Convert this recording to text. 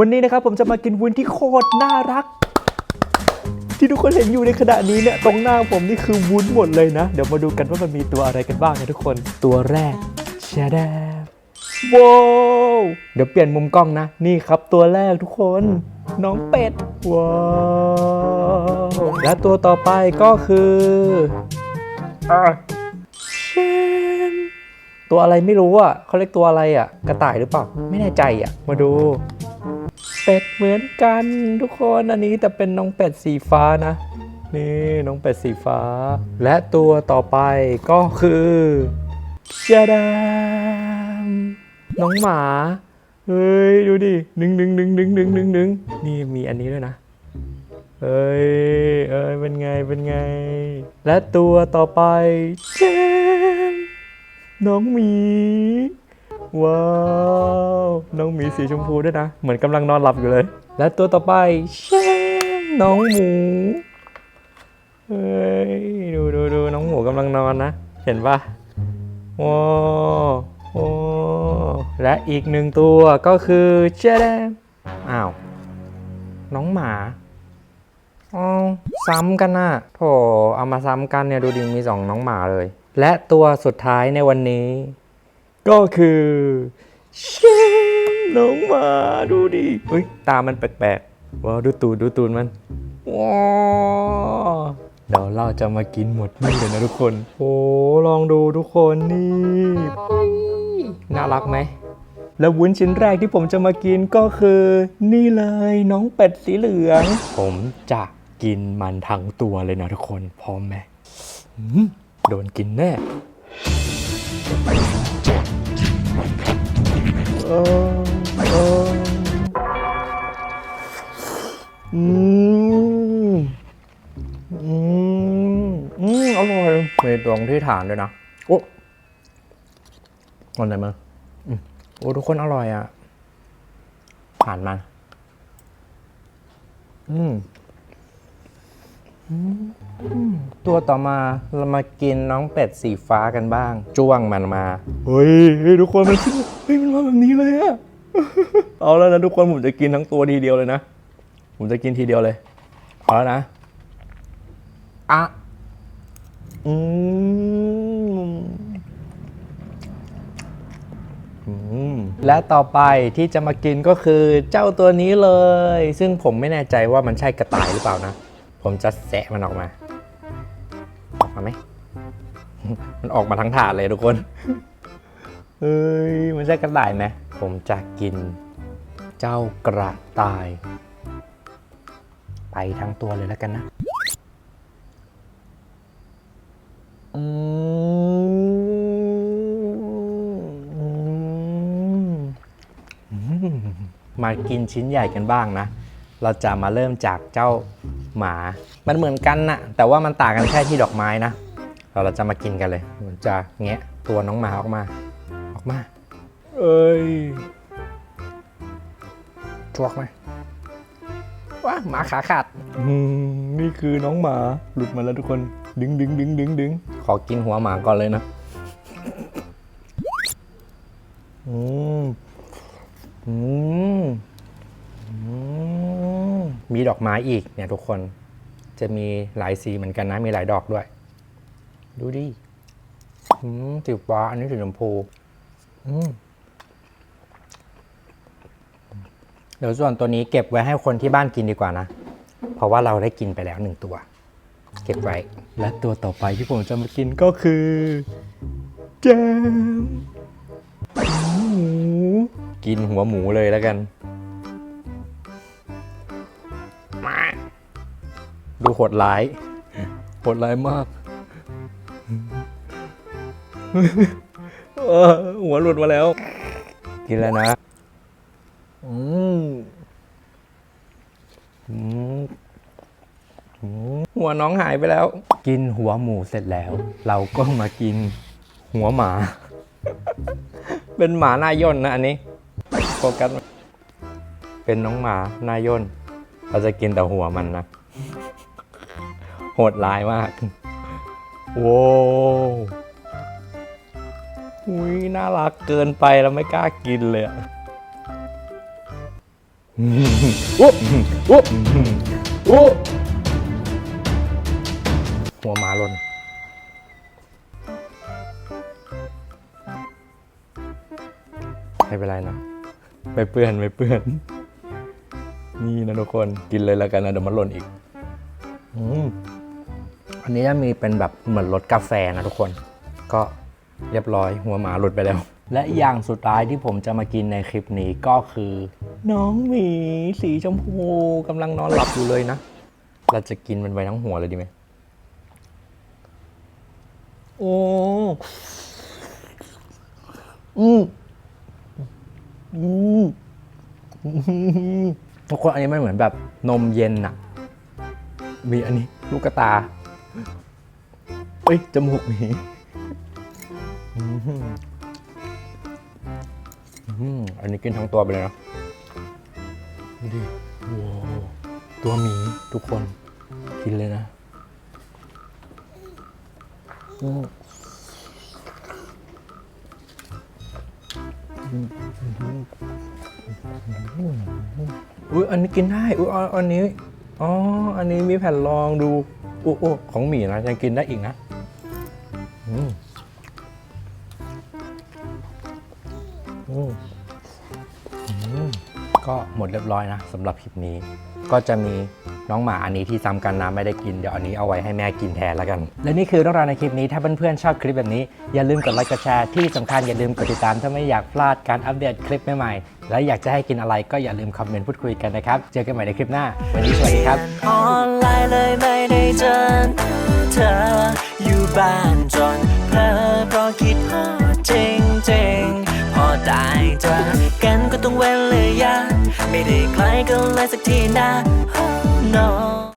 วันนี้นะครับผมจะมากินวุ้นที่โคตรน่ารัก ที่ทุกคนเห็นอยู่ในขณะนี้เนี่ยตรงหน้าผมนี่คือวุ้นหมดเลยนะ เดี๋ยวมาดูกันว่ามันมีตัวอะไรกันบ้างนะทุกคนตัวแรกแชดาว้าวเดี๋ยวเปลี่ยนมุมกล้องนะ นี่ครับตัวแรกทุกคน น้องเป็ดว้าวและตัวต่อไปก็คืออะแชมตัวอะไรไม่รู้อะเขาเรียกตัวอะไรอะ กระต่ายหรือเปล่า ไม่แน่ใจอะ มาดู เป็ดเหมือนกันทุกคนอันนี้แต่เป็นน้องเป็ดสีฟ้านะ นี่น้องเป็ดสีฟ้า และตัวต่อไปก็คือจาดามน้องหมา เฮ้ย ดูดิหนึ่งหนึ่งหนึ่งหนึ่งหนึ่งหนึ่งหนึ่งนี่มีอันนี้ด้วยนะเอ้ยเอ้ยเป็นไงเป็นไง และตัวต่อไปแจมน้องหมี ว้าวน้องหมีสีชมพูด้วยนะ เหมือนกำลังนอนหลับอยู่เลย และตัวต่อไปแชมน้องหมูเฮ้ยดูดูดูน้องหมูกำลังนอนนะ เห็นปะว้าวโอ้และอีกหนึ่งตัวก็คือแชมอ้าว น้องหมาอ๋อซ้ำกันน่ะโถเอามาซ้ำกันเนี่ยดูดิมีสองน้องหมาเลย และตัวสุดท้ายในวันนี้ ก็คือเชมน้องหมาดูดิเฮ้ยตามันแปลกๆว้าวดูตูดดูตูดมันว้าเดี๋ยวเราจะมากินหมดนี่เลยนะทุกคน โอ้ลองดูทุกคนนี่น่ารักไหมแล้ววุ้นชิ้นแรกที่ผมจะมากินก็คือ นี่เลยน้องเป็ดสีเหลือง ผมจะกินมันทั้งตัวเลยนะทุกคนพร้อมไหมโดนกินแน่ เออเอออืมอืมอืมอร่อยมีตรงที่ฐานด้วยนะโอ้มันไหนมาอโอ้ทุกคนอร่อยอะผ่านมาอืมอืมอืม ตัวต่อมาเรามากินน้องเป็ดสีฟ้ากันบ้าง จ้วงมันมาเฮ้ยเฮ้ยทุกคนมันขึ้นเฮ้ยมันมาแบบนี้เลยอะเอาแล้วนะทุกคนผมจะกินทั้งตัวทีเดียวเลยนะ ผมจะกินทีเดียวเลยเอาแล้วนะอะอืมอืมและต่อไปที่จะมากินก็คือเจ้าตัวนี้เลย ซึ่งผมไม่แน่ใจว่ามันใช่กระต่ายหรือเปล่านะ ผมจะแสะมันออกมา ออกมาไหม มันออกมาทั้งถาดเลยทุกคน เฮ้ย มันใช่กระต่ายไหม ผมจะกิน เจ้ากระต่าย ไปทั้งตัวเลยแล้วกันนะอืมอืมมากินชิ้นใหญ่กันบ้างนะ เราจะมาเริ่มจากเจ้า หมา มันเหมือนกันนะแต่ว่ามันต่างกันแค่ที่ดอกไม้นะเราเราจะมากินกันเลยผมจะแงะตัวน้องหมาออกมา ออกมา เอ้ยจวกไหมว้าหมาขาขาดนี่คือน้องหมาหลุดมาแล้วทุกคน ดึงดึงดึงดึงดึงขอกินหัวหมาก่อนเลยนะอืมอืมอื มีดอกไม้อีกเนี่ยทุกคนจะมีหลายสีเหมือนกันนะ มีหลายดอกด้วย ดูดิอืมสีฟ้าอันนี้สีชมพูอืมเดี๋ยวส่วนตัวนี้เก็บไว้ให้คนที่บ้านกินดีกว่านะ เพราะว่าเราได้กินไปแล้วหนึ่งตัว เก็บไว้ และตัวต่อไปที่ผมจะมากินก็คือแจมหมูกินหัวหมูเลยแล้วกัน โหดร้าย โหดร้ายมากเออหัวหลุดมาแล้ว กินแล้วนะอืมอืมอืมหัวน้องหายไปแล้ว กินหัวหมูเสร็จแล้ว เราก็มากินหัวหมา เป็นหมาหน้าย่นนะอันนี้โฟกัสเป็นน้องหมาหน้าย่น เราจะกินแต่หัวมันนะโหดร้ายมากโว้วอุ้ยน่ารักเกินไปแล้วไม่กล้ากินเลยอะอุ๊บอุ๊บอุ๊บหัวหมาหล่นไม่เป็นไรนะไม่เปื้อนไม่เปื้อน นี่นะทุกคนกินเลยแล้วกันนะเดี๋ยวมันหล่นอีก อืม อันนี้จะมีเป็นแบบเหมือนรสกาแฟนะทุกคน ก็เรียบร้อยหัวหมาหลุดไปแล้ว และอย่างสุดท้ายที่ผมจะมากินในคลิปนี้ก็คือ น้องหมีสีชมพูกำลังนอนหลับอยู่เลยนะ เราจะกินมันไว้ทั้งหัวเลยดีไหมโอ้อืมอืมทุกคนอันนี้มันเหมือนแบบนมเย็นอะมีอันนี้ลูกตา เอ้ย จมูกหมีอืมอืมอันนี้กินทั้งตัวไปเลยนะดูดิว้าวตัวหมีทุกคนกินเลยนะอืมอุ้ยอันนี้กินได้อุ้ยอันนี้ อ๋อ อันนี้มีแผ่นรองดู อ้โอ้ของหมี่นะยังกินได้อีกนะอืมอืมก็หมดเรียบร้อยนะสำหรับคลิปนี้ ก็จะมี น้องหมาอันนี้ที่ซ้ำกันนะไม่ได้กินเดี๋ยวอันนี้เอาไว้ให้แม่กินแทนแล้วกัน และนี่คือเรื่องราวในคลิปนี้ถ้าเพื่อนๆชอบคลิปแบบนี้ อย่าลืมกดไลค์กดแชร์ที่สำคัญอย่าลืมกดติดตามถ้าไม่อยากพลาดการอัปเดตคลิปใหม่ๆและอยากจะให้กินอะไรก็อย่าลืมคอมเมนต์พูดคุยกันนะครับเจอกันใหม่ในคลิปหน้าวันนี้สวัสดีครับออนไลน์เลยไม่ได้เจอเธออยู่บ้าน ใกล้กันเลยสักทีนะ oh no